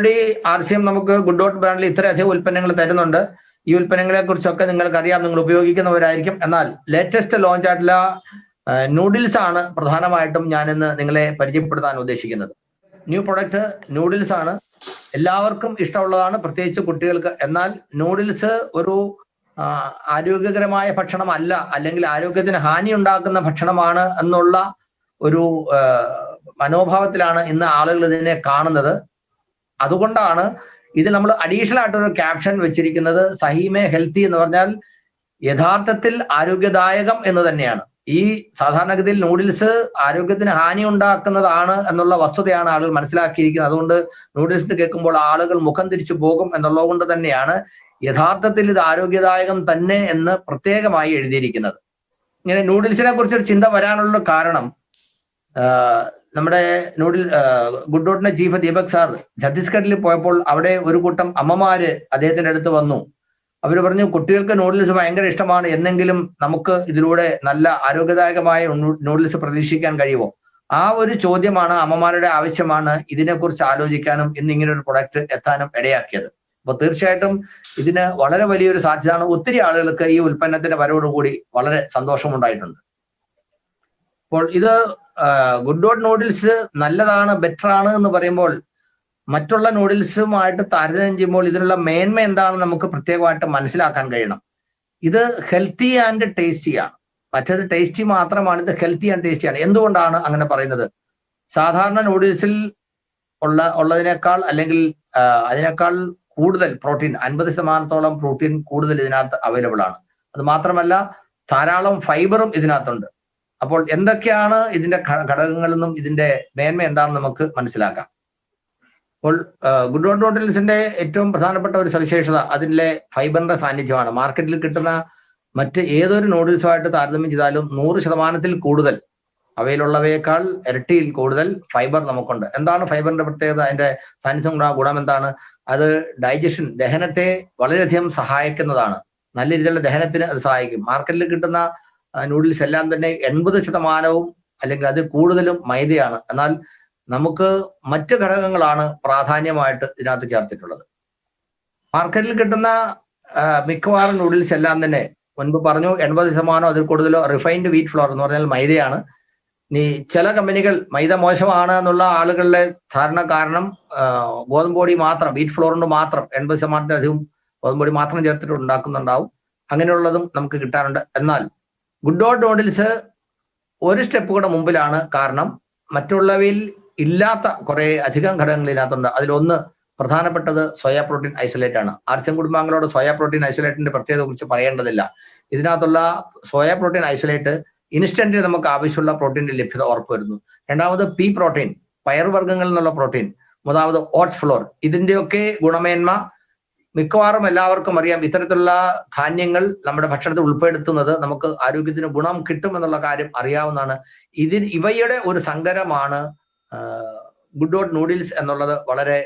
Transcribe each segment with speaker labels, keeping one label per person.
Speaker 1: Already R C M നമുക്ക് good dot ബ്രാൻഡിൽ ഇത്രയധികം ഉൽപ്പന്നങ്ങൾ തരുന്നുണ്ട്. ഈ ഉൽപ്പന്നങ്ങളെ കുറിച്ചൊക്കെ നിങ്ങൾക്ക് അറിയാം നിങ്ങൾ ഉപയോഗിക്കുന്നവരായിരിക്കും. എന്നാൽ ലേറ്റസ്റ്റ് ലോഞ്ച് ആയിട്ടുള്ള നൂഡിൽസ് ആണ് പ്രധാനമായിട്ടും ഞാൻ ഇന്ന് നിങ്ങളെ പരിചയപ്പെടുത്താൻ ഉദ്ദേശിക്കുന്നത്. ന്യൂ പ്രൊഡക്റ്റ് നൂഡിൽസ് ആണ്. എല്ലാവർക്കും ഇഷ്ടമുള്ളതാണ് പ്രത്യേകിച്ച് കുട്ടികൾക്ക്. എന്നാൽ നൂഡിൽസ് ഒരു ആരോഗ്യകരമായ ഭക്ഷണമല്ല അല്ലെങ്കിൽ ആരോഗ്യത്തിന് ഹാനി ഉണ്ടാക്കുന്ന ഭക്ഷണമാണ് എന്നുള്ള ഒരു മനോഭാവത്തിലാണ് ഇന്ന് ആളുകൾ ഇതിനെ കാണുന്നത്. അതുകൊണ്ടാണ് ഇത് നമ്മൾ അഡീഷണൽ ആയിട്ടൊരു ക്യാപ്ഷൻ വെച്ചിരിക്കുന്നത് സഹീമെ ഹെൽത്തി എന്ന് പറഞ്ഞാൽ യഥാർത്ഥത്തിൽ ആരോഗ്യദായകം എന്ന് തന്നെയാണ്. ഈ സാധാരണഗതിയിൽ നൂഡിൽസ് ആരോഗ്യത്തിന് ഹാനി ഉണ്ടാക്കുന്നതാണ് എന്നുള്ള വസ്തുതയാണ് ആളുകൾ മനസ്സിലാക്കിയിരിക്കുന്നത്. അതുകൊണ്ട് നൂഡിൽസ് കേൾക്കുമ്പോൾ ആളുകൾ മുഖം തിരിച്ചു പോകും എന്നുള്ളത് കൊണ്ട് തന്നെയാണ് യഥാർത്ഥത്തിൽ ഇത് ആരോഗ്യദായകം തന്നെ എന്ന് പ്രത്യേകമായി എഴുതിയിരിക്കുന്നത്. ഇങ്ങനെ നൂഡിൽസിനെ കുറിച്ചൊരു ചിന്ത വരാനുള്ള കാരണം നമ്മുടെ നൂഡിൽ ഗുഡ് ഡോട്ടിന്റെ ചീഫ് ദീപക് സാർ ഛത്തീസ്ഗഡിൽ പോയപ്പോൾ അവിടെ ഒരു കൂട്ടം അമ്മമാര് അദ്ദേഹത്തിന്റെ അടുത്ത് വന്നു. അവർ പറഞ്ഞു കുട്ടികൾക്ക് നൂഡിൽസ് ഭയങ്കര ഇഷ്ടമാണ്. എന്നെങ്കിലും നമുക്ക് ഇതിലൂടെ നല്ല ആരോഗ്യദായകമായ നൂഡിൽസ് പ്രതീക്ഷിക്കാൻ കഴിയുമോ? ആ ഒരു ചോദ്യമാണ് അമ്മമാരുടെ ആവശ്യമാണ് ഇതിനെക്കുറിച്ച് ആലോചിക്കാനും ഇന്ന് ഇങ്ങനെ ഒരു പ്രൊഡക്റ്റ് എത്താനും ഇടയാക്കിയത്. അപ്പൊ തീർച്ചയായിട്ടും ഇതിന് വളരെ വലിയൊരു സാധ്യതയാണ്. ഒത്തിരി ആളുകൾക്ക് ഈ ഉൽപ്പന്നത്തിന്റെ വരവോടുകൂടി വളരെ സന്തോഷമുണ്ടായിട്ടുണ്ട്. അപ്പോൾ ഇത് ഗുഡ് ഡോട്ട് നൂഡിൽസ് നല്ലതാണ് ബെറ്റർ ആണ് എന്ന് പറയുമ്പോൾ മറ്റുള്ള നൂഡിൽസുമായിട്ട് താരതമ്യം ചെയ്യുമ്പോൾ ഇതിനുള്ള മേന്മ എന്താണെന്ന് നമുക്ക് പ്രത്യേകമായിട്ട് മനസ്സിലാക്കാൻ കഴിയണം. ഇത് ഹെൽത്തി ആൻഡ് ടേസ്റ്റി ആണ്. മറ്റേത് ടേസ്റ്റി മാത്രമാണ് ഇത് ഹെൽത്തി ആൻഡ് ടേസ്റ്റി ആണ്. എന്തുകൊണ്ടാണ് അങ്ങനെ പറയുന്നത്? സാധാരണ നൂഡിൽസിൽ ഉള്ള ഉള്ളതിനേക്കാൾ അല്ലെങ്കിൽ അതിനേക്കാൾ കൂടുതൽ പ്രോട്ടീൻ അൻപത് ശതമാനത്തോളം പ്രോട്ടീൻ കൂടുതൽ ഇതിനകത്ത് അവൈലബിൾ ആണ്. അത് മാത്രമല്ല ധാരാളം ഫൈബറും ഇതിനകത്തുണ്ട്. അപ്പോൾ എന്തൊക്കെയാണ് ഇതിന്റെ ഘടകങ്ങളെന്നും ഇതിന്റെ മേന്മ എന്താണെന്ന് നമുക്ക് മനസ്സിലാക്കാം. അപ്പോൾ ഗുഡ് ഡോട്ട് നൂഡിൽസിന്റെ ഏറ്റവും പ്രധാനപ്പെട്ട ഒരു സവിശേഷത അതിലെ ഫൈബറിന്റെ സാന്നിധ്യമാണ്. മാർക്കറ്റിൽ കിട്ടുന്ന മറ്റ് ഏതൊരു നൂഡിൽസുമായിട്ട് താരതമ്യം ചെയ്താലും നൂറ് ശതമാനത്തിൽ കൂടുതൽ അവയിലുള്ളവയേക്കാൾ ഇരട്ടിയിൽ കൂടുതൽ ഫൈബർ നമുക്കുണ്ട്. എന്താണ് ഫൈബറിന്റെ പ്രത്യേകത? അതിന്റെ സാന്നിധ്യം ഗുണം എന്താണ്? അത് ഡൈജഷൻ ദഹനത്തെ വളരെയധികം സഹായിക്കുന്നതാണ്. നല്ല രീതിയിലുള്ള ദഹനത്തിന് അത് സഹായിക്കും. മാർക്കറ്റിൽ കിട്ടുന്ന നൂഡിൽസ് എല്ലാം തന്നെ എൺപത് ശതമാനവും അല്ലെങ്കിൽ അതിൽ കൂടുതലും മൈദയാണ്. എന്നാൽ നമുക്ക് മറ്റ് ഘടകങ്ങളാണ് പ്രാധാന്യമായിട്ട് ഇതിനകത്ത് ചേർത്തിട്ടുള്ളത്. മാർക്കറ്റിൽ കിട്ടുന്ന മിക്കവാറും നൂഡിൽസ് എല്ലാം തന്നെ മുൻപ് പറഞ്ഞു എൺപത് ശതമാനം അതിൽ കൂടുതലോ റിഫൈൻഡ് വീറ്റ് ഫ്ലോർ എന്ന് പറഞ്ഞാൽ മൈദയാണ്. ഇനി ചില കമ്പനികൾ മൈദ മോശമാണ് എന്നുള്ള ആളുകളുടെ ധാരണ കാരണം ഗോതമ്പ് പൊടി മാത്രം വീറ്റ് ഫ്ലോർ കൊണ്ട് മാത്രം എൺപത് ശതമാനത്തിലധികം ഗോതമ്പ് പൊടി മാത്രം ചേർത്തിട്ട് ഉണ്ടാക്കുന്നുണ്ടാവും. അങ്ങനെയുള്ളതും നമുക്ക് കിട്ടാറുണ്ട്. എന്നാൽ ഗുഡ് ഡോട്ട് നോഡിൽസ് ഒരു സ്റ്റെപ്പ് കൂടെ മുമ്പിലാണ് കാരണം മറ്റുള്ളവയിൽ ഇല്ലാത്ത കുറെ അധികം ഘടകങ്ങൾ ഇതിനകത്തുണ്ട് അതിലൊന്ന് പ്രധാനപ്പെട്ടത് സോയ പ്രോട്ടീൻ ഐസൊലേറ്റ് ആണ്. ആർച്ചം കുടുംബാംഗങ്ങളോട് സോയ പ്രോട്ടീൻ ഐസൊലേറ്റിന്റെ പ്രത്യേകത കുറിച്ച് പറയേണ്ടതില്ല. ഇതിനകത്തുള്ള സോയ പ്രോട്ടീൻ ഐസൊലേറ്റ് ഇൻസ്റ്റന്റിൽ നമുക്ക് ആവശ്യമുള്ള പ്രോട്ടീന്റെ ലഭ്യത ഉറപ്പുവരുന്നു രണ്ടാമത് പി പ്രോട്ടീൻ പയറുവർഗങ്ങളിൽ നിന്നുള്ള പ്രോട്ടീൻ മൂന്നാമത് ഓട്ട് ഫ്ലോർ ഇതിന്റെയൊക്കെ ഗുണമേന്മ മിക്കവാറും എല്ലാവർക്കും അറിയാം ഇത്തരത്തിലുള്ള ധാന്യങ്ങൾ നമ്മുടെ ഭക്ഷണത്തിൽ ഉൾപ്പെടുത്തുന്നത് നമുക്ക് ആരോഗ്യത്തിന് ഗുണം കിട്ടും എന്നുള്ള കാര്യം അറിയാവുന്നതാണ്. ഇതിൽ ഇവയുടെ ഒരു സങ്കരമാണ് ഗുഡ് ഡോട്ട് നൂഡിൽസ് എന്നുള്ളത് വളരെ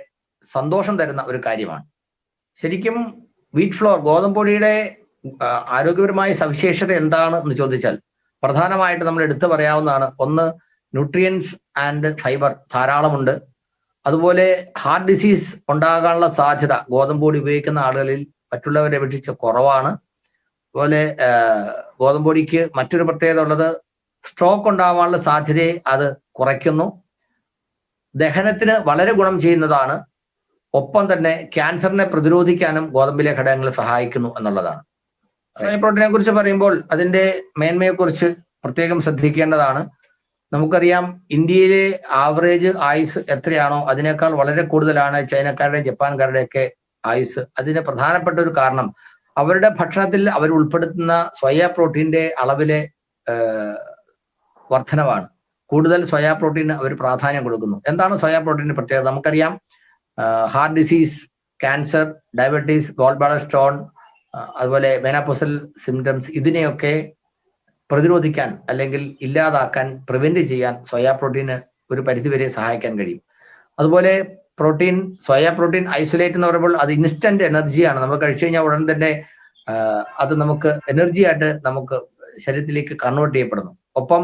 Speaker 1: സന്തോഷം തരുന്ന ഒരു കാര്യമാണ്. ശരിക്കും വീറ്റ് ഫ്ലോർ ഗോതമ്പൊടിയുടെ ആരോഗ്യപരമായ സവിശേഷത എന്താണ് എന്ന് ചോദിച്ചാൽ പ്രധാനമായിട്ട് നമ്മൾ എടുത്തു പറയാവുന്നതാണ്. ഒന്ന് ന്യൂട്രിയൻസ് ആൻഡ് ഫൈബർ ധാരാളമുണ്ട്. അതുപോലെ ഹാർട്ട് ഡിസീസ് ഉണ്ടാകാനുള്ള സാധ്യത ഗോതമ്പ് പൊടി ഉപയോഗിക്കുന്ന ആളുകളിൽ മറ്റുള്ളവരെ അപേക്ഷിച്ച് കുറവാണ്. അതുപോലെ ഗോതമ്പ് പൊടിക്ക് മറ്റൊരു പ്രത്യേകത ഉള്ളത് സ്ട്രോക്ക് ഉണ്ടാവാനുള്ള സാധ്യതയെ അത് കുറയ്ക്കുന്നു. ദഹനത്തിന് വളരെ ഗുണം ചെയ്യുന്നതാണ്. ഒപ്പം തന്നെ ക്യാൻസറിനെ പ്രതിരോധിക്കാനും ഗോതമ്പിലെ ഘടകങ്ങൾ സഹായിക്കുന്നു എന്നുള്ളതാണ്. പ്രോട്ടീനെ കുറിച്ച് പറയുമ്പോൾ അതിന്റെ മേന്മയെക്കുറിച്ച് പ്രത്യേകം ശ്രദ്ധിക്കേണ്ടതാണ്. നമുക്കറിയാം ഇന്ത്യയിലെ ആവറേജ് ആയുസ് എത്രയാണോ അതിനേക്കാൾ വളരെ കൂടുതലാണ് ചൈനക്കാരുടെ ജപ്പാൻകാരുടെ ഒക്കെ ആയുസ്. അതിന് പ്രധാനപ്പെട്ട ഒരു കാരണം അവരുടെ ഭക്ഷണത്തിൽ അവർ ഉൾപ്പെടുത്തുന്ന സോയ പ്രോട്ടീന്റെ അളവിലെ വർധനവാണ്. കൂടുതൽ സോയ പ്രോട്ടീന് അവർ പ്രാധാന്യം കൊടുക്കുന്നു. എന്താണ് സോയ പ്രോട്ടീന്റെ പ്രത്യേകത? നമുക്കറിയാം heart disease cancer diabetes gall bladder stone അതുപോലെ മെനാപ്പോസൽ സിംറ്റംസ് ഇതിനെയൊക്കെ പ്രതിരോധിക്കാൻ അല്ലെങ്കിൽ ഇല്ലാതാക്കാൻ പ്രിവെന്റ് ചെയ്യാൻ സോയാ പ്രോട്ടീന് ഒരു പരിധിവരെ സഹായിക്കാൻ കഴിയും. അതുപോലെ പ്രോട്ടീൻ സോയാ പ്രോട്ടീൻ ഐസൊലേറ്റ് എന്ന് പറയുമ്പോൾ അത് ഇൻസ്റ്റന്റ് എനർജിയാണ് നമ്മൾ കഴിച്ചു കഴിഞ്ഞാൽ ഉടൻ തന്നെ അത് നമുക്ക് എനർജി ആയിട്ട് നമുക്ക് ശരീരത്തിലേക്ക് കൺവേർട്ട് ചെയ്യപ്പെടുന്നു. ഒപ്പം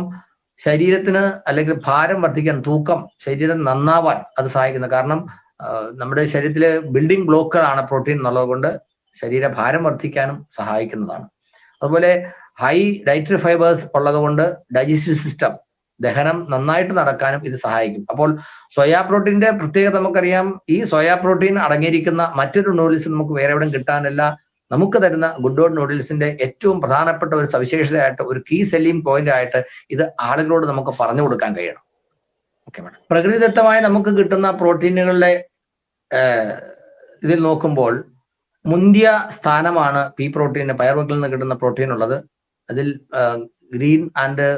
Speaker 1: ശരീരത്തിന് അല്ലെങ്കിൽ ഭാരം വർദ്ധിക്കാൻ തൂക്കം ശരീരം നന്നാവാൻ അത് സഹായിക്കുന്നു. കാരണം നമ്മുടെ ശരീരത്തിലെ ബിൽഡിംഗ് ബ്ലോക്കുകളാണ് പ്രോട്ടീൻ എന്നുള്ളത് കൊണ്ട് ശരീരഭാരം വർദ്ധിക്കാനും സഹായിക്കുന്നതാണ്. അതുപോലെ ഹൈ ഡയറ്ററി ഫൈബേഴ്സ് ഉള്ളത് കൊണ്ട് ഡൈജസ്റ്റീവ് സിസ്റ്റം ദഹനം നന്നായിട്ട് നടക്കാനും ഇത് സഹായിക്കും. അപ്പോൾ സോയാ പ്രോട്ടീന്റെ പ്രത്യേകത നമുക്കറിയാം. ഈ സോയാ പ്രോട്ടീൻ അടങ്ങിയിരിക്കുന്ന മറ്റൊരു നൂഡിൽസ് നമുക്ക് വേറെ എവിടെയും കിട്ടാനില്ല. നമുക്ക് തരുന്ന ഗുഡ് ഡോട്ട് നൂഡിൽസിന്റെ ഏറ്റവും പ്രധാനപ്പെട്ട ഒരു സവിശേഷതയായിട്ട് ഒരു കീ സെല്ലിംഗ് പോയിന്റ് ആയിട്ട് ഇത് ആളുകളോട് നമുക്ക് പറഞ്ഞു കൊടുക്കാൻ കഴിയണം. ഓക്കെ മാഡം പ്രകൃതിദത്തമായി നമുക്ക് കിട്ടുന്ന പ്രോട്ടീനുകളുടെ ഇതിൽ നോക്കുമ്പോൾ മുന്തിയ സ്ഥാനമാണ് പി പ്രോട്ടീന് പയർവർക്കിൽ നിന്ന് കിട്ടുന്ന പ്രോട്ടീൻ ഉള്ളത് അതിൽ ഗ്രീൻ ആൻഡ്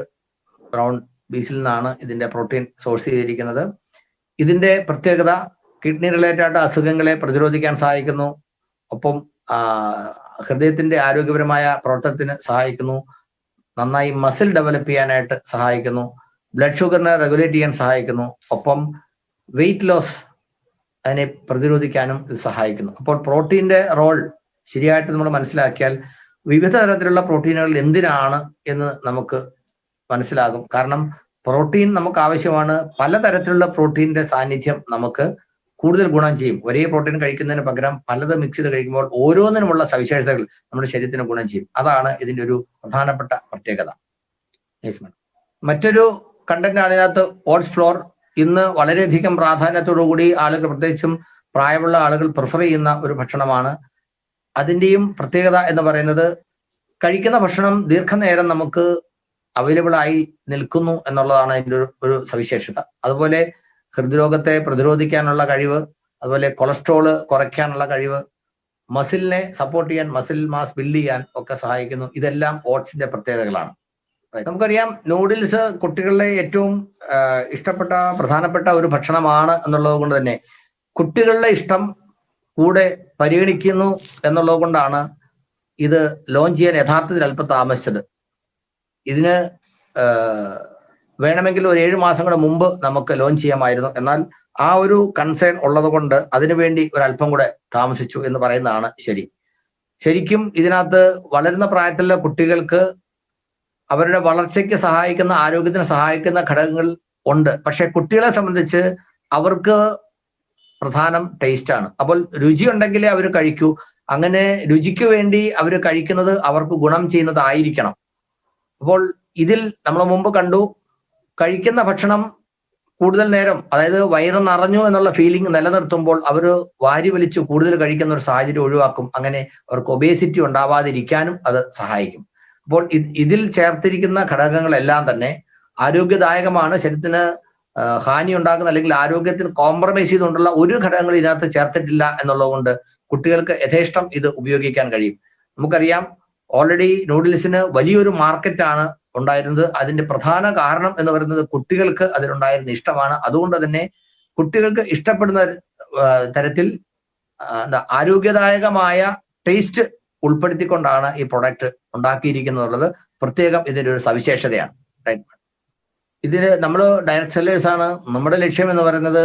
Speaker 1: ബ്രൗൺ ബീസിൽ നിന്നാണ് ഇതിന്റെ പ്രോട്ടീൻ സോഴ്സ് ചെയ്തിരിക്കുന്നത്. ഇതിന്റെ പ്രത്യേകത കിഡ്നി റിലേറ്റഡ് അസുഖങ്ങളെ പ്രതിരോധിക്കാൻ സഹായിക്കുന്നു. ഒപ്പം ഹൃദയത്തിന്റെ ആരോഗ്യപരമായ പ്രവർത്തനത്തിന് സഹായിക്കുന്നു. നന്നായി മസിൽ ഡെവലപ്പ് ചെയ്യാനായിട്ട് സഹായിക്കുന്നു. ബ്ലഡ് ഷുഗറിനെ റെഗുലേറ്റ് ചെയ്യാൻ സഹായിക്കുന്നു. ഒപ്പം വെയിറ്റ് ലോസ് അതിനെ പ്രതിരോധിക്കാനും ഇത് സഹായിക്കുന്നു. അപ്പോൾ പ്രോട്ടീന്റെ റോൾ ശരിയായിട്ട് നമ്മൾ മനസ്സിലാക്കിയാൽ വിവിധ തരത്തിലുള്ള പ്രോട്ടീനുകൾ എന്തിനാണ് എന്ന് നമുക്ക് മനസ്സിലാകും. കാരണം പ്രോട്ടീൻ നമുക്ക് ആവശ്യമാണ് പലതരത്തിലുള്ള പ്രോട്ടീന്റെ സാന്നിധ്യം നമുക്ക് കൂടുതൽ ഗുണം ചെയ്യും. ഒരേ പ്രോട്ടീൻ കഴിക്കുന്നതിന് പകരം പലത് മിക്സ് ചെയ്ത് കഴിക്കുമ്പോൾ ഓരോന്നിനുമുള്ള സവിശേഷതകൾ നമ്മുടെ ശരീരത്തിന് ഗുണം ചെയ്യും. അതാണ് ഇതിന്റെ ഒരു പ്രധാനപ്പെട്ട പ്രത്യേകത. മറ്റൊരു കണ്ടന്റ് അതിനകത്ത് ഓട്സ് ഫ്ലോർ ഇന്ന് വളരെയധികം പ്രാധാന്യത്തോടു കൂടി ആളുകൾ പ്രത്യേകിച്ചും പ്രായമുള്ള ആളുകൾ പ്രിഫർ ചെയ്യുന്ന ഒരു ഭക്ഷണമാണ് അതിന്റെയും പ്രത്യേകത എന്ന് പറയുന്നത് കഴിക്കുന്ന ഭക്ഷണം ദീർഘനേരം നമുക്ക് അവൈലബിൾ ആയി നിൽക്കുന്നു എന്നുള്ളതാണ് അതിന്റെ ഒരു സവിശേഷത. അതുപോലെ ഹൃദ്രോഗത്തെ പ്രതിരോധിക്കാനുള്ള കഴിവ് അതുപോലെ കൊളസ്ട്രോൾ കുറയ്ക്കാനുള്ള കഴിവ് മസിലിനെ സപ്പോർട്ട് ചെയ്യാൻ മസിൽ മാസ് ബിൽഡ് ചെയ്യാൻ ഒക്കെ സഹായിക്കുന്നു. ഇതെല്ലാം ഓട്സിന്റെ പ്രത്യേകതകളാണ്. നമുക്കറിയാം നൂഡിൽസ് കുട്ടികളുടെ ഏറ്റവും ഇഷ്ടപ്പെട്ട പ്രധാനപ്പെട്ട ഒരു ഭക്ഷണമാണ് എന്നുള്ളത് കൊണ്ട് തന്നെ കുട്ടികളുടെ ഇഷ്ടം കൂടെ പരിഗണിക്കുന്നു എന്നുള്ളത് കൊണ്ടാണ് ഇത് ലോഞ്ച് ചെയ്യാൻ യഥാർത്ഥത്തിൽ അല്പം താമസിച്ചത്. ഇതിന് വേണമെങ്കിൽ ഒരു ഏഴ് മാസം മുമ്പ് നമുക്ക് ലോഞ്ച് ചെയ്യാമായിരുന്നു. എന്നാൽ ആ ഒരു കൺസേൺ ഉള്ളത് കൊണ്ട് അതിനുവേണ്ടി ഒരല്പം കൂടെ താമസിച്ചു എന്ന് പറയുന്നതാണ് ശരി. ശരിക്കും ഇതിനകത്ത് വളരുന്ന പ്രായത്തിലുള്ള കുട്ടികൾക്ക് അവരുടെ വളർച്ചയ്ക്ക് സഹായിക്കുന്ന ആരോഗ്യത്തിന് സഹായിക്കുന്ന ഘടകങ്ങൾ ഉണ്ട്. പക്ഷെ കുട്ടികളെ സംബന്ധിച്ച് അവർക്ക് പ്രധാനം ടേസ്റ്റ് ആണ്. അപ്പോൾ രുചി ഉണ്ടെങ്കിലേ അവർ കഴിക്കൂ. അങ്ങനെ രുചിക്ക് വേണ്ടി അവർ കഴിക്കുന്നത് അവർക്ക് ഗുണം ചെയ്യുന്നതായിരിക്കണം. അപ്പോൾ ഇതിൽ നമ്മൾ മുമ്പ് കണ്ടു കഴിക്കുന്ന ഭക്ഷണം കൂടുതൽ നേരം അതായത് വയറ് നിറഞ്ഞു എന്നുള്ള ഫീലിംഗ് നിലനിർത്തുമ്പോൾ അവർ വാരി വലിച്ച് കൂടുതൽ കഴിക്കുന്ന ഒരു സാഹചര്യം ഒഴിവാക്കും. അങ്ങനെ അവർക്ക് ഒബേസിറ്റി ഉണ്ടാവാതിരിക്കാനും അത് സഹായിക്കും. അപ്പോൾ ഇതിൽ ചേർത്തിരിക്കുന്ന ഘടകങ്ങളെല്ലാം തന്നെ ആരോഗ്യദായകമാണ്. ശരീരത്തിന് ഹാനി ഉണ്ടാക്കുന്ന അല്ലെങ്കിൽ ആരോഗ്യത്തിന് കോംപ്രമൈസ് ചെയ്തുകൊണ്ടുള്ള ഒരു ഘടകങ്ങൾ ഇതിനകത്ത് ചേർത്തിട്ടില്ല എന്നുള്ളതുകൊണ്ട് കുട്ടികൾക്ക് യഥേഷ്ടം ഇത് ഉപയോഗിക്കാൻ കഴിയും. നമുക്കറിയാം ഓൾറെഡി നൂഡിൽസിന് വലിയൊരു മാർക്കറ്റാണ് ഉണ്ടായിരുന്നത്. അതിന്റെ പ്രധാന കാരണം എന്ന് പറയുന്നത് കുട്ടികൾക്ക് അതിലുണ്ടായിരുന്ന ഇഷ്ടമാണ്. അതുകൊണ്ട് തന്നെ കുട്ടികൾക്ക് ഇഷ്ടപ്പെടുന്ന തരത്തിൽ എന്താ ആരോഗ്യദായകമായ ടേസ്റ്റ് ഉൾപ്പെടുത്തിക്കൊണ്ടാണ് ഈ പ്രൊഡക്റ്റ് ഉണ്ടാക്കിയിരിക്കുന്നത് പ്രത്യേകം ഇതിന്റെ ഒരു സവിശേഷതയാണ് ഇതിന് നമ്മൾ ഡയറക്ട് സെല്ലേഴ്സ് ആണ് നമ്മുടെ ലക്ഷ്യം എന്ന് പറയുന്നത്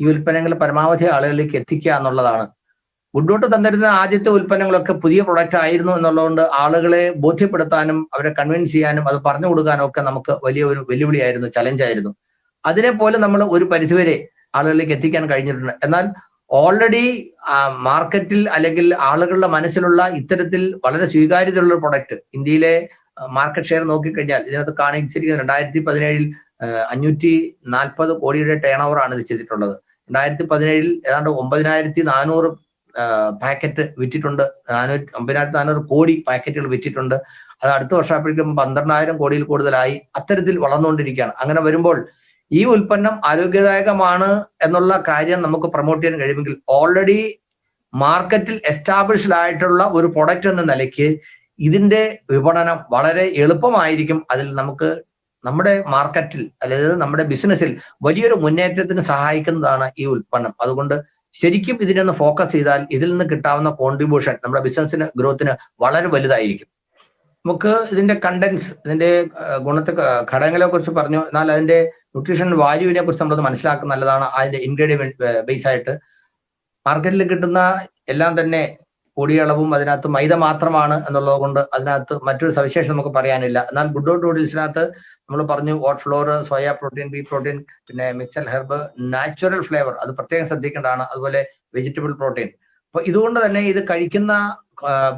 Speaker 1: ഈ ഉൽപ്പന്നങ്ങൾ പരമാവധി ആളുകളിലേക്ക് എത്തിക്കുക എന്നുള്ളതാണ്. മുന്നോട്ട് തന്നിരുന്ന ആദ്യത്തെ ഉൽപ്പന്നങ്ങളൊക്കെ പുതിയ പ്രൊഡക്റ്റ് ആയിരുന്നു എന്നുള്ളതുകൊണ്ട് ആളുകളെ ബോധ്യപ്പെടുത്താനും അവരെ കൺവിൻസ് ചെയ്യാനും അത് പറഞ്ഞു കൊടുക്കാനും ഒക്കെ നമുക്ക് വലിയ ഒരു വെല്ലുവിളിയായിരുന്നു ചലഞ്ച് ആയിരുന്നു. അതിനെ പോലെ നമ്മൾ ഒരു പരിധിവരെ ആളുകളിലേക്ക് എത്തിക്കാൻ കഴിഞ്ഞിട്ടുണ്ട്. എന്നാൽ ഓൾറെഡി മാർക്കറ്റിൽ അല്ലെങ്കിൽ ആളുകളുടെ മനസ്സിലുള്ള ഇത്തരത്തിൽ വളരെ സ്വീകാര്യതയുള്ള പ്രൊഡക്റ്റ് ഇന്ത്യയിലെ മാർക്കറ്റ് ഷെയർ നോക്കിക്കഴിഞ്ഞാൽ ഇതിനകത്ത് കാണിച്ചിരിക്കുന്നത് രണ്ടായിരത്തി പതിനേഴിൽ അഞ്ഞൂറ്റി നാൽപ്പത് കോടിയുടെ ടേൺ ആണ് ഇത് ചെയ്തിട്ടുള്ളത്. രണ്ടായിരത്തി പതിനേഴിൽ ഏതാണ്ട് ഒമ്പതിനായിരത്തി നാനൂറ് പാക്കറ്റ് വിറ്റിട്ടുണ്ട്. നാനൂറ്റി ഒമ്പതിനായിരത്തി നാനൂറ് കോടി പാക്കറ്റുകൾ വിറ്റിട്ടുണ്ട്. അത് അടുത്ത വർഷമായപ്പോഴേക്കും പന്ത്രണ്ടായിരം കോടിയിൽ കൂടുതലായി അത്തരത്തിൽ വളർന്നുകൊണ്ടിരിക്കുകയാണ്. അങ്ങനെ വരുമ്പോൾ ഈ ഉൽപ്പന്നം ആരോഗ്യദായകമാണ് എന്നുള്ള കാര്യം നമുക്ക് പ്രൊമോട്ട് ചെയ്യാൻ കഴിയുമെങ്കിൽ ഓൾറെഡി മാർക്കറ്റിൽ എസ്റ്റാബ്ലിഷ്ഡ് ആയിട്ടുള്ള ഒരു പ്രൊഡക്റ്റ് എന്ന നിലയ്ക്ക് ഇതിന്റെ വിപണനം വളരെ എളുപ്പമായിരിക്കും അതിൽ നമുക്ക് നമ്മുടെ മാർക്കറ്റിൽ അതായത് നമ്മുടെ ബിസിനസ്സിൽ വലിയൊരു മുന്നേറ്റത്തിന് സഹായിക്കുന്നതാണ് ഈ ഉൽപ്പന്നം. അതുകൊണ്ട് ശരിക്കും ഇതിനൊന്ന് ഫോക്കസ് ചെയ്താൽ ഇതിൽ നിന്ന് കിട്ടാവുന്ന കോൺട്രിബ്യൂഷൻ നമ്മുടെ ബിസിനസ്സിന് ഗ്രോത്തിന് വളരെ വലുതായിരിക്കും. നമുക്ക് ഇതിന്റെ കണ്ടൻസ് ഇതിന്റെ ഗുണത്തെ ഘടകങ്ങളെ കുറിച്ച് പറഞ്ഞു എന്നാൽ അതിന്റെ ന്യൂട്രീഷൻ വാല്യൂവിനെ കുറിച്ച് നമ്മളത് മനസ്സിലാക്കുന്ന നല്ലതാണ്. അതിന്റെ ഇൻഗ്രീഡിയൻ ബേസ് ആയിട്ട് മാർക്കറ്റിൽ കിട്ടുന്ന എല്ലാം തന്നെ കൂടിയ അളവും അതിനകത്ത് മൈദ മാത്രമാണ് എന്നുള്ളത് കൊണ്ട് അതിനകത്ത് മറ്റൊരു സവിശേഷം നമുക്ക് പറയാനില്ല. എന്നാൽ ഗുഡ് ഓട്ട് നൂഡിൽസിനകത്ത് നമ്മൾ പറഞ്ഞു oat flour soya protein pea protein പിന്നെ മിക്സൽ ഹെർബ് നാച്ചുറൽ ഫ്ലേവർ അത് പ്രത്യേകം ശ്രദ്ധിക്കേണ്ടതാണ്. അതുപോലെ വെജിറ്റബിൾ പ്രോട്ടീൻ അപ്പൊ ഇതുകൊണ്ട് തന്നെ ഇത് കഴിക്കുന്ന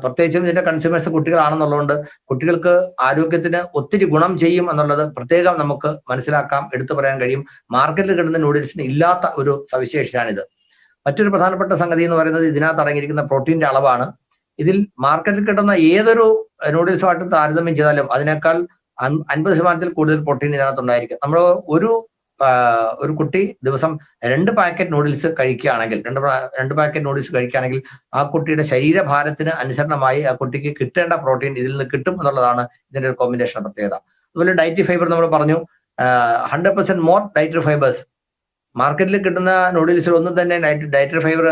Speaker 1: പ്രത്യേകിച്ചും ഇതിന്റെ കൺസ്യൂമേഴ്സ് കുട്ടികളാണെന്നുള്ളതുകൊണ്ട് കുട്ടികൾക്ക് ആരോഗ്യത്തിന് ഒത്തിരി ഗുണം ചെയ്യും എന്നുള്ളത് പ്രത്യേകം നമുക്ക് മനസ്സിലാക്കാം എടുത്തു പറയാൻ കഴിയും. മാർക്കറ്റിൽ കിട്ടുന്ന നൂഡിൽസിന് ഇല്ലാത്ത ഒരു സവിശേഷതയാണിത്. മറ്റൊരു പ്രധാനപ്പെട്ട സംഗതി എന്ന് പറയുന്നത് ഇതിനകത്ത് അടങ്ങിയിരിക്കുന്ന പ്രോട്ടീന്റെ അളവാണ്. ഇതിൽ മാർക്കറ്റിൽ കിട്ടുന്ന ഏതൊരു നൂഡിൽസുമായിട്ട് താരതമ്യം ചെയ്താലും അതിനേക്കാൾ അൻ- അൻപത് ശതമാനത്തിൽ കൂടുതൽ പ്രോട്ടീൻ ഇതിനകത്ത് ഉണ്ടായിരിക്കും. നമ്മൾ ഒരു ഒരു കുട്ടി ദിവസം രണ്ട് പാക്കറ്റ് നൂഡിൽസ് കഴിക്കുകയാണെങ്കിൽ രണ്ട് രണ്ട് പാക്കറ്റ് നൂഡിൽസ് കഴിക്കുകയാണെങ്കിൽ ആ കുട്ടിയുടെ ശരീരഭാരത്തിന് അനുസരണമായി ആ കുട്ടിക്ക് കിട്ടേണ്ട പ്രോട്ടീൻ ഇതിൽ നിന്ന് കിട്ടും എന്നുള്ളതാണ് ഇതിന്റെ ഒരു കോമ്പിനേഷൻ പ്രത്യേകത. അതുപോലെ ഡയറ്റി ഫൈബർ നമ്മൾ പറഞ്ഞു hundred percent more dietary fibres മാർക്കറ്റിൽ കിട്ടുന്ന നൂഡിൽസിൽ ഒന്നും തന്നെ നൈറ്റ് ഡയറ്ററി ഫൈബർ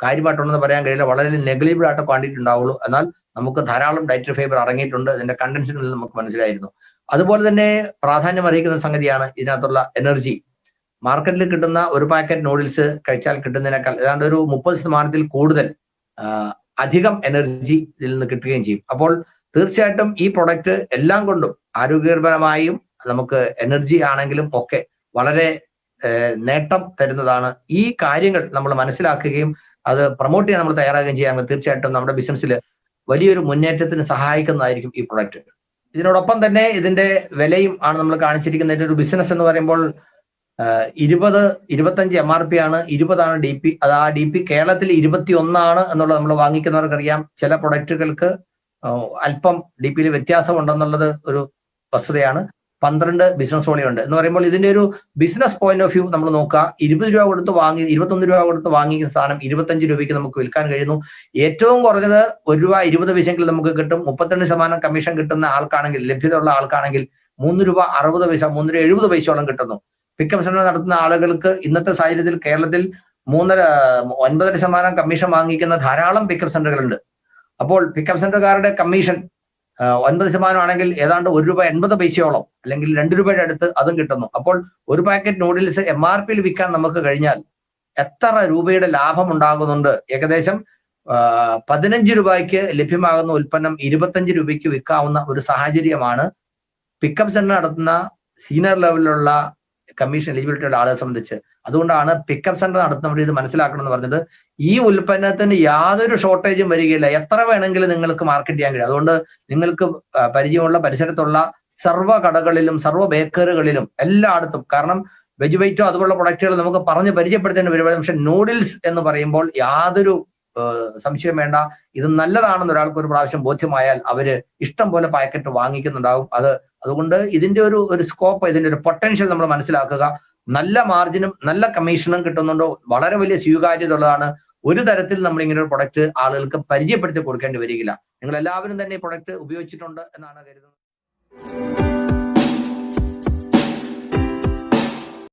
Speaker 1: കാര്യമായിട്ടുണ്ടെന്ന് പറയാൻ കഴിയില്ല. വളരെ നെഗ്ലിബിൾ ആയിട്ട് ക്വാണ്ടിറ്റി ഉണ്ടാവുള്ളൂ എന്നാൽ നമുക്ക് ധാരാളം ഡയറ്ററി ഫൈബർ അടങ്ങിയിട്ടുണ്ട്. ഇതിന്റെ കണ്ടൻസിൽ നിന്ന് നമുക്ക് മനസ്സിലായിരുന്നു. അതുപോലെ തന്നെ പ്രാധാന്യം അറിയിക്കുന്ന സംഗതിയാണ് ഇതിനകത്തുള്ള എനർജി മാർക്കറ്റിൽ കിട്ടുന്ന ഒരു പാക്കറ്റ് നൂഡിൽസ് കഴിച്ചാൽ കിട്ടുന്നതിനേക്കാൾ ഏതാണ്ട് ഒരു മുപ്പത് ശതമാനത്തിൽ കൂടുതൽ അധികം എനർജി ഇതിൽ നിന്ന് കിട്ടുകയും ചെയ്യും. അപ്പോൾ തീർച്ചയായിട്ടും ഈ പ്രൊഡക്റ്റ് എല്ലാം കൊണ്ടും ആരോഗ്യപരമായും നമുക്ക് എനർജി ആണെങ്കിലും ഒക്കെ വളരെ നേട്ടം തരുന്നതാണ്. ഈ കാര്യങ്ങൾ നമ്മൾ മനസ്സിലാക്കുകയും അത് പ്രൊമോട്ട് ചെയ്യാൻ നമ്മൾ തയ്യാറാകുകയും ചെയ്യാമെങ്കിൽ തീർച്ചയായിട്ടും നമ്മുടെ ബിസിനസ്സിൽ വലിയൊരു മുന്നേറ്റത്തിന് സഹായിക്കുന്നതായിരിക്കും ഈ പ്രൊഡക്റ്റ് ഇതിനോടൊപ്പം തന്നെ ഇതിന്റെ വിലയും ആണ് നമ്മൾ കാണിച്ചിരിക്കുന്നത്. ഒരു ബിസിനസ് എന്ന് പറയുമ്പോൾ ഇരുപത് ഇരുപത്തഞ്ച് എം ആർ പി ആണ്. ഇരുപതാണ് ഡി പി അത് ആ ഡി പി കേരളത്തിൽ ഇരുപത്തി ഒന്നാണ് എന്നുള്ളത് നമ്മൾ വാങ്ങിക്കുന്നവർക്കറിയാം. ചില പ്രൊഡക്റ്റുകൾക്ക് അല്പം ഡി പിയിൽ വ്യത്യാസമുണ്ടെന്നുള്ളത് ഒരു വസ്തുതയാണ്. പന്ത്രണ്ട് ബിസിനസ് ഉണ്ട് എന്ന് പറയുമ്പോൾ ഇതിന്റെ ഒരു ബിസിനസ് പോയിന്റ് ഓഫ് വ്യൂ നമ്മൾ നോക്കുക. ഇരുപത് രൂപ കൊടുത്ത് വാങ്ങി ഇരുപത്തൊന്ന് രൂപ കൊടുത്ത് വാങ്ങിക്കുന്ന സാധനം ഇരുപത്തഞ്ച് രൂപയ്ക്ക് നമുക്ക് വിൽക്കാൻ കഴിയുന്നു. ഏറ്റവും കുറഞ്ഞത് ഒരു രൂപ ഇരുപത് പൈസയെങ്കിലും നമുക്ക് കിട്ടും. മുപ്പത്തിരണ്ട് ശതമാനം കമ്മീഷൻ കിട്ടുന്ന ആൾക്കാണെങ്കിൽ ലഭ്യതയുള്ള ആൾക്കാണെങ്കിൽ മൂന്ന് രൂപ അറുപത് പൈസ മൂന്ന് രൂപ എഴുപത് പൈസയോളം കിട്ടുന്നു. പിക്കപ്പ് സെന്റർ നടത്തുന്ന ആളുകൾക്ക് ഇന്നത്തെ സാഹചര്യത്തിൽ കേരളത്തിൽ മൂന്നര ഒൻപതര ശതമാനം കമ്മീഷൻ വാങ്ങിക്കുന്ന ധാരാളം പിക്കപ്പ് സെന്ററുകളുണ്ട് അപ്പോൾ പിക്കപ്പ് സെന്ററുകാരുടെ കമ്മീഷൻ ഒൻപത് ശതമാനം ആണെങ്കിൽ ഏതാണ്ട് ഒരു രൂപ എൺപത് പൈസയോളം അല്ലെങ്കിൽ രണ്ട് രൂപയുടെ അടുത്ത് അതും കിട്ടുന്നു. അപ്പോൾ ഒരു പാക്കറ്റ് നൂഡിൽസ് എം ആർ പിയിൽ വിൽക്കാൻ നമുക്ക് കഴിഞ്ഞാൽ എത്ര രൂപയുടെ ലാഭം ഉണ്ടാകുന്നുണ്ട്? ഏകദേശം പതിനഞ്ച് രൂപയ്ക്ക് ലഭ്യമാകുന്ന ഉൽപ്പന്നം ഇരുപത്തഞ്ച് രൂപയ്ക്ക് വിൽക്കാവുന്ന ഒരു സാഹചര്യമാണ്. പിക്കപ്പ് സെന്റർ നടത്തുന്ന സീനിയർ ലെവലിലുള്ള കമ്മീഷൻ എലിജിബിലിറ്റി ഉള്ള ആളുകളെ സംബന്ധിച്ച്. അതുകൊണ്ടാണ് പിക്കപ്പ് സെന്റർ നടത്തുന്നവർ ഇത് മനസ്സിലാക്കണം എന്ന് പറഞ്ഞത്. ഈ ഉൽപ്പന്നത്തിന് യാതൊരു ഷോർട്ടേജും വരികയില്ല. എത്ര വേണമെങ്കിലും നിങ്ങൾക്ക് മാർക്കറ്റ് ചെയ്യാൻ കഴിയും. അതുകൊണ്ട് നിങ്ങൾക്ക് പരിചയമുള്ള പരിസരത്തുള്ള സർവ കടകളിലും സർവ ബേക്കറികളിലും എല്ലായിടത്തും കാരണം വെജ് വൈറ്റോ അതുപോലുള്ള പ്രൊഡക്റ്റുകൾ നമുക്ക് പറഞ്ഞ് പരിചയപ്പെടുത്തേണ്ട പരിപാടി പക്ഷെ നൂഡിൽസ് എന്ന് പറയുമ്പോൾ യാതൊരു സംശയം വേണ്ട. ഇത് നല്ലതാണെന്ന് ഒരാൾക്ക് ഒരു പ്രാവശ്യം ബോധ്യമായാൽ അവർ ഇഷ്ടം പോലെ പാക്കറ്റ് വാങ്ങിക്കുന്നുണ്ടാവും. അത് അതുകൊണ്ട് ഇതിന്റെ ഒരു ഒരു സ്കോപ്പ് ഇതിന്റെ ഒരു പൊട്ടൻഷ്യൽ നമ്മൾ മനസ്സിലാക്കുക. നല്ല മാർജിനും നല്ല കമ്മീഷനും കിട്ടുന്നുണ്ടോ? വളരെ വലിയ സ്വീകാര്യത ഉള്ളതാണ് ഒരു തരത്തിൽ നമ്മൾ ഇങ്ങനെ ഒരു പ്രൊഡക്റ്റ് ആളുകൾക്ക് പരിചയപ്പെടുത്തി കൊടുക്കേണ്ടി വരികയില്ല. നിങ്ങൾ എല്ലാവരും തന്നെ ഈ പ്രൊഡക്റ്റ് ഉപയോഗിച്ചിട്ടുണ്ട് എന്നാണ് കരുതുന്നത്.